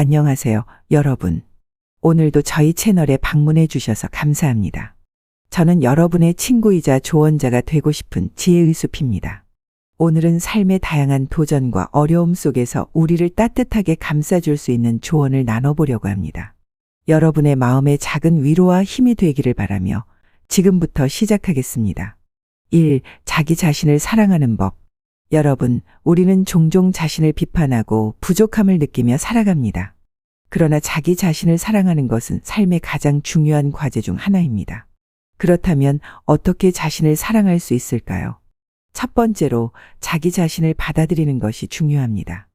안녕하세요, 여러분. 오늘도 저희 채널에 방문해 주셔서 감사합니다. 저는 여러분의 친구이자 조언자가 되고 싶은 지혜의 숲입니다. 오늘은 삶의 다양한 도전과 어려움 속에서 우리를 따뜻하게 감싸줄 수 있는 조언을 나눠보려고 합니다. 여러분의 마음에 작은 위로와 힘이 되기를 바라며 지금부터 시작하겠습니다. 1. 자기 자신을 사랑하는 법. 여러분, 우리는 종종 자신을 비판하고 부족함을 느끼며 살아갑니다. 그러나 자기 자신을 사랑하는 것은 삶의 가장 중요한 과제 중 하나입니다. 그렇다면 어떻게 자신을 사랑할 수 있을까요? 첫 번째로 자기 자신을 받아들이는 것이 중요합니다.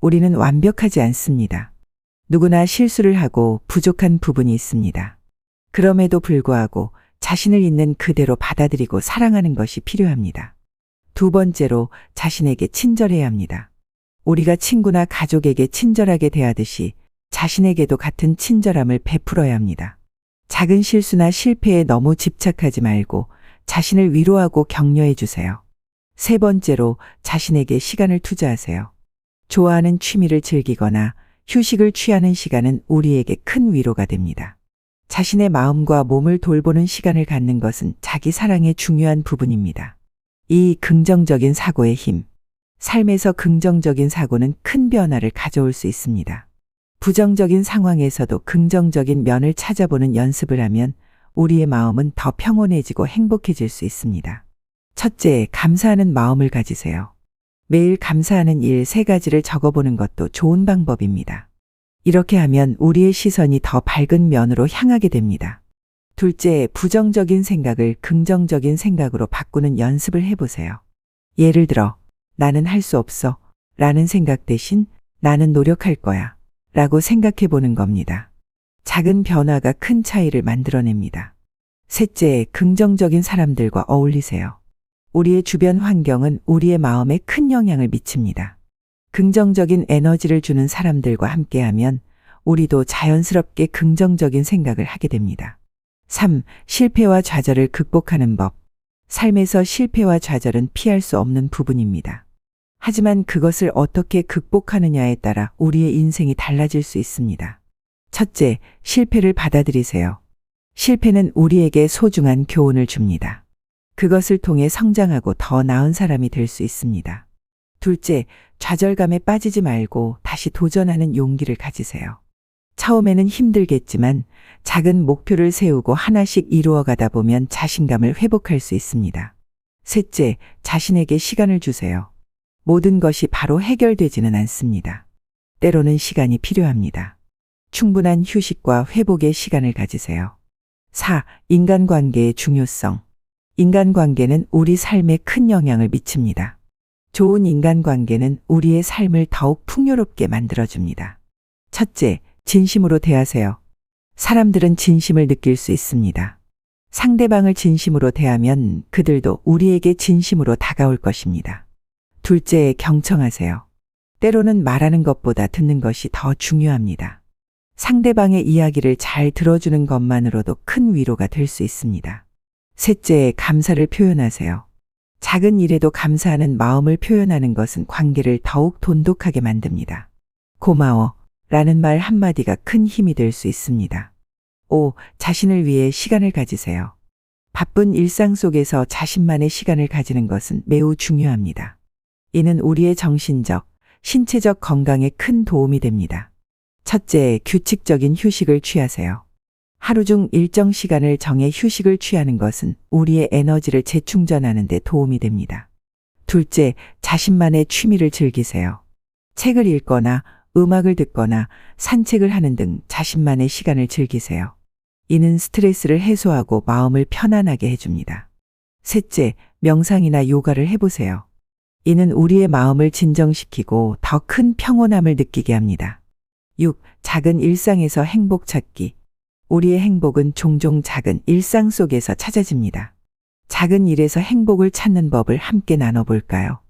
우리는 완벽하지 않습니다. 누구나 실수를 하고 부족한 부분이 있습니다. 그럼에도 불구하고 자신을 있는 그대로 받아들이고 사랑하는 것이 필요합니다. 두 번째로 자신에게 친절해야 합니다. 우리가 친구나 가족에게 친절하게 대하듯이 자신에게도 같은 친절함을 베풀어야 합니다. 작은 실수나 실패에 너무 집착하지 말고 자신을 위로하고 격려해 주세요. 세 번째로 자신에게 시간을 투자하세요. 좋아하는 취미를 즐기거나 휴식을 취하는 시간은 우리에게 큰 위로가 됩니다. 자신의 마음과 몸을 돌보는 시간을 갖는 것은 자기 사랑의 중요한 부분입니다. 이 긍정적인 사고의 힘. 삶에서 긍정적인 사고는 큰 변화를 가져올 수 있습니다. 부정적인 상황에서도 긍정적인 면을 찾아보는 연습을 하면 우리의 마음은 더 평온해지고 행복해질 수 있습니다. 첫째, 감사하는 마음을 가지세요. 매일 감사하는 일 세 가지를 적어보는 것도 좋은 방법입니다. 이렇게 하면 우리의 시선이 더 밝은 면으로 향하게 됩니다. 둘째, 부정적인 생각을 긍정적인 생각으로 바꾸는 연습을 해보세요. 예를 들어, 나는 할 수 없어. 라는 생각 대신 나는 노력할 거야. 라고 생각해 보는 겁니다. 작은 변화가 큰 차이를 만들어냅니다. 셋째, 긍정적인 사람들과 어울리세요. 우리의 주변 환경은 우리의 마음에 큰 영향을 미칩니다. 긍정적인 에너지를 주는 사람들과 함께하면 우리도 자연스럽게 긍정적인 생각을 하게 됩니다. 3. 실패와 좌절을 극복하는 법. 삶에서 실패와 좌절은 피할 수 없는 부분입니다. 하지만 그것을 어떻게 극복하느냐에 따라 우리의 인생이 달라질 수 있습니다. 첫째, 실패를 받아들이세요. 실패는 우리에게 소중한 교훈을 줍니다. 그것을 통해 성장하고 더 나은 사람이 될 수 있습니다. 둘째, 좌절감에 빠지지 말고 다시 도전하는 용기를 가지세요. 처음에는 힘들겠지만 작은 목표를 세우고 하나씩 이루어 가다 보면 자신감을 회복할 수 있습니다. 셋째, 자신에게 시간을 주세요. 모든 것이 바로 해결되지는 않습니다. 때로는 시간이 필요합니다. 충분한 휴식과 회복의 시간을 가지세요. 4. 인간관계의 중요성. 인간관계는 우리 삶에 큰 영향을 미칩니다. 좋은 인간관계는 우리의 삶을 더욱 풍요롭게 만들어줍니다. 첫째, 진심으로 대하세요. 사람들은 진심을 느낄 수 있습니다. 상대방을 진심으로 대하면 그들도 우리에게 진심으로 다가올 것입니다. 둘째, 경청하세요. 때로는 말하는 것보다 듣는 것이 더 중요합니다. 상대방의 이야기를 잘 들어주는 것만으로도 큰 위로가 될 수 있습니다. 셋째, 감사를 표현하세요. 작은 일에도 감사하는 마음을 표현하는 것은 관계를 더욱 돈독하게 만듭니다. 고마워. 라는 말 한마디가 큰 힘이 될 수 있습니다. 5. 자신을 위해 시간을 가지세요. 바쁜 일상 속에서 자신만의 시간을 가지는 것은 매우 중요합니다. 이는 우리의 정신적, 신체적 건강에 큰 도움이 됩니다. 첫째, 규칙적인 휴식을 취하세요. 하루 중 일정 시간을 정해 휴식을 취하는 것은 우리의 에너지를 재충전하는 데 도움이 됩니다. 둘째, 자신만의 취미를 즐기세요. 책을 읽거나 음악을 듣거나 산책을 하는 등 자신만의 시간을 즐기세요. 이는 스트레스를 해소하고 마음을 편안하게 해줍니다. 셋째, 명상이나 요가를 해보세요. 이는 우리의 마음을 진정시키고 더 큰 평온함을 느끼게 합니다. 6. 작은 일상에서 행복 찾기. 우리의 행복은 종종 작은 일상 속에서 찾아집니다. 작은 일에서 행복을 찾는 법을 함께 나눠볼까요?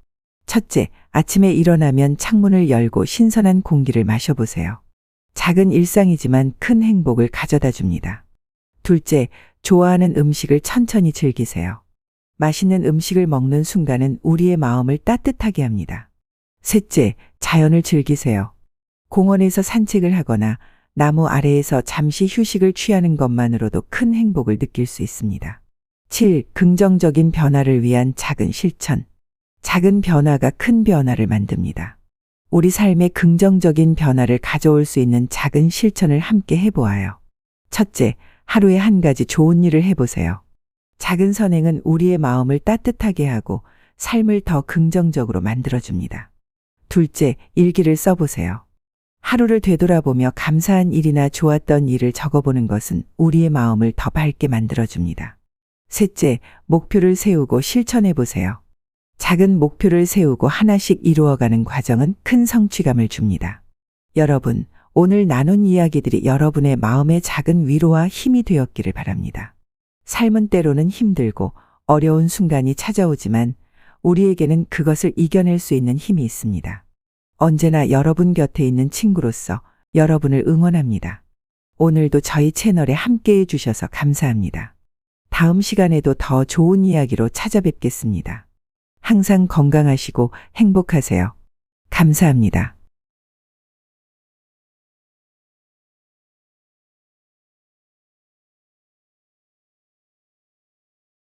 첫째, 아침에 일어나면 창문을 열고 신선한 공기를 마셔보세요. 작은 일상이지만 큰 행복을 가져다 줍니다. 둘째, 좋아하는 음식을 천천히 즐기세요. 맛있는 음식을 먹는 순간은 우리의 마음을 따뜻하게 합니다. 셋째, 자연을 즐기세요. 공원에서 산책을 하거나 나무 아래에서 잠시 휴식을 취하는 것만으로도 큰 행복을 느낄 수 있습니다. 7. 긍정적인 변화를 위한 작은 실천. 작은 변화가 큰 변화를 만듭니다. 우리 삶에 긍정적인 변화를 가져올 수 있는 작은 실천을 함께 해보아요. 첫째, 하루에 한 가지 좋은 일을 해보세요. 작은 선행은 우리의 마음을 따뜻하게 하고 삶을 더 긍정적으로 만들어줍니다. 둘째, 일기를 써보세요. 하루를 되돌아보며 감사한 일이나 좋았던 일을 적어보는 것은 우리의 마음을 더 밝게 만들어줍니다. 셋째, 목표를 세우고 실천해보세요. 작은 목표를 세우고 하나씩 이루어가는 과정은 큰 성취감을 줍니다. 여러분, 오늘 나눈 이야기들이 여러분의 마음의 작은 위로와 힘이 되었기를 바랍니다. 삶은 때로는 힘들고 어려운 순간이 찾아오지만 우리에게는 그것을 이겨낼 수 있는 힘이 있습니다. 언제나 여러분 곁에 있는 친구로서 여러분을 응원합니다. 오늘도 저희 채널에 함께 해 주셔서 감사합니다. 다음 시간에도 더 좋은 이야기로 찾아뵙겠습니다. 항상 건강하시고 행복하세요. 감사합니다.